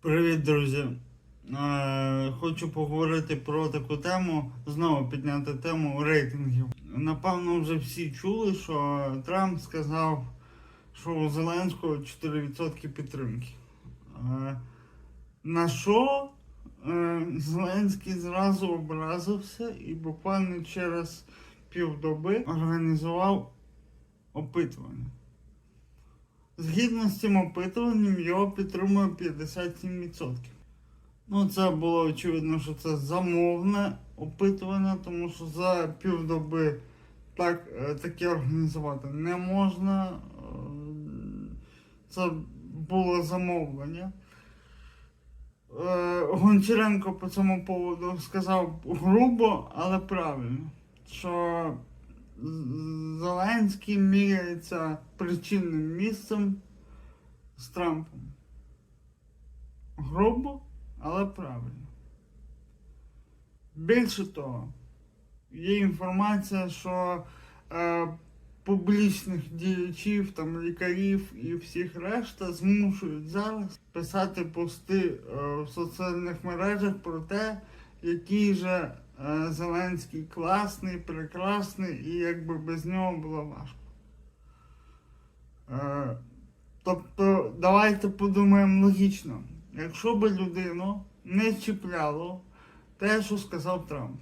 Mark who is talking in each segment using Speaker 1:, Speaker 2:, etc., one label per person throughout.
Speaker 1: Привіт, друзі! Е, Хочу поговорити про таку тему, знову підняти тему рейтингів. Напевно, вже всі чули, що Трамп сказав, що у Зеленського 4% підтримки. Е, На що е, Зеленський зразу образився і буквально через півдоби організував опитування. Згідно з цим опитуванням, його підтримує 57%. Ну, це було очевидно, що це замовне опитування, тому що за півдоби так, е, таке організувати не можна. Е, Це було замовлення. Е, Гончаренко по цьому поводу сказав грубо, але правильно, що Зеленський міряється причинним місцем з Трампом. Грубо, але правильно. Більше того, є інформація, що е, публічних діячів, там, лікарів і всіх решта змушують зараз писати пости е, в соціальних мережах про те, який же Зеленський класний, прекрасний, і якби без нього було важко. Е, тобто, давайте подумаємо логічно. Якщо би людину не чіпляло те, що сказав Трамп,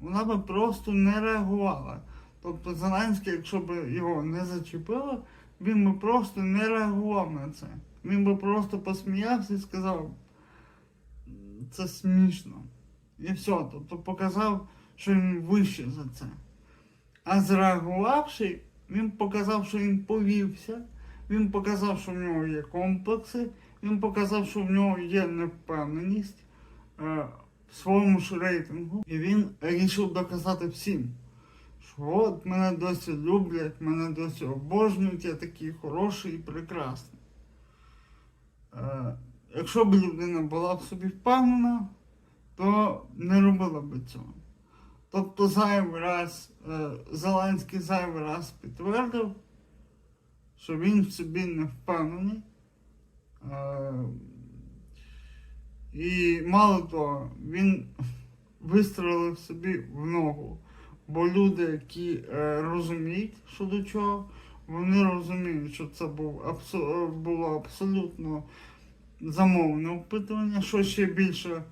Speaker 1: вона би просто не реагувала. Тобто Зеленський, якщо б його не зачепило, він би просто не реагував на це. Він би просто посміявся і сказав, це смішно. І все. Тобто показав, що він вище за це. А зреагувавши, він показав, що він повівся, він показав, що в нього є комплекси, він показав, що в нього є невпевненість е, в своєму ж рейтингу. І він вирішив доказати всім, що от мене досі люблять, мене досі обожнюють, я такий хороший і прекрасний. Е, якщо б людина була в собі впевнена, то не робила би цього. Тобто зайвий раз, е, Зеленський зайвий раз підтвердив, що він в собі не впевнений. Е, і мало того, він вистрелив собі в ногу. Бо люди, які е, розуміють, що до чого, вони розуміють, що це було абсолютно замовне опитування, що ще більше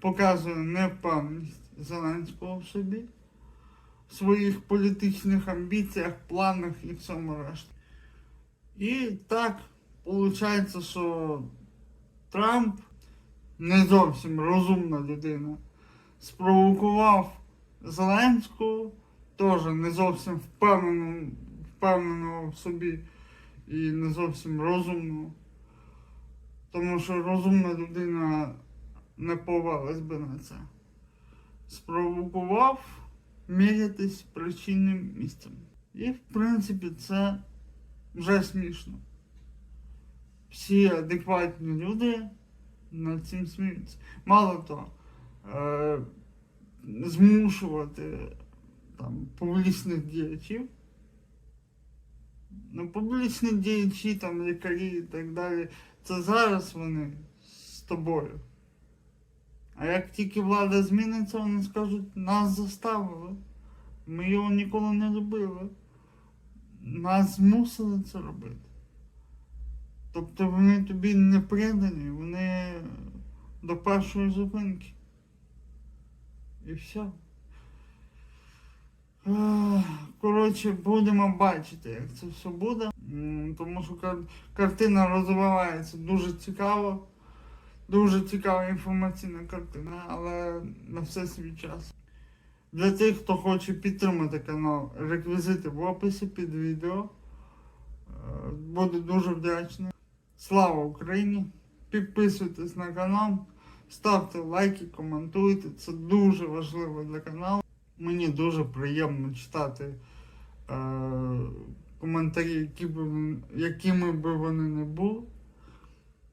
Speaker 1: показує невпевненість Зеленського в собі, в своїх політичних амбіціях, планах і всьому решті. І так виходить, що Трамп не зовсім розумна людина. Спровокував Зеленського, теж не зовсім впевненого, впевненого в собі і не зовсім розумного. Тому що розумна людина не повелась би на це. Спровокував мірятись причинним місцем. І в принципі це вже смішно. Всі адекватні люди над цим сміються. Мало того, е, змушувати там, публічних діячів. Ну, публічні діячі, там, лікарі і так далі, це зараз вони з тобою. А як тільки влада зміниться, вони скажуть, нас заставили. Ми його ніколи не любили. Нас змусили це робити. Тобто вони тобі не придані, вони до першої зупинки. І все. Коротше, будемо бачити, як це все буде. Тому що картина розвивається дуже цікаво. Дуже цікава інформаційна картина, але на все свій час. Для тих, хто хоче підтримати канал, реквізити в описі під відео. Е, Буду дуже вдячний. Слава Україні! Підписуйтесь на канал, ставте лайки, коментуйте. Це дуже важливо для каналу. Мені дуже приємно читати е, коментарі, які вони- якими би вони не були.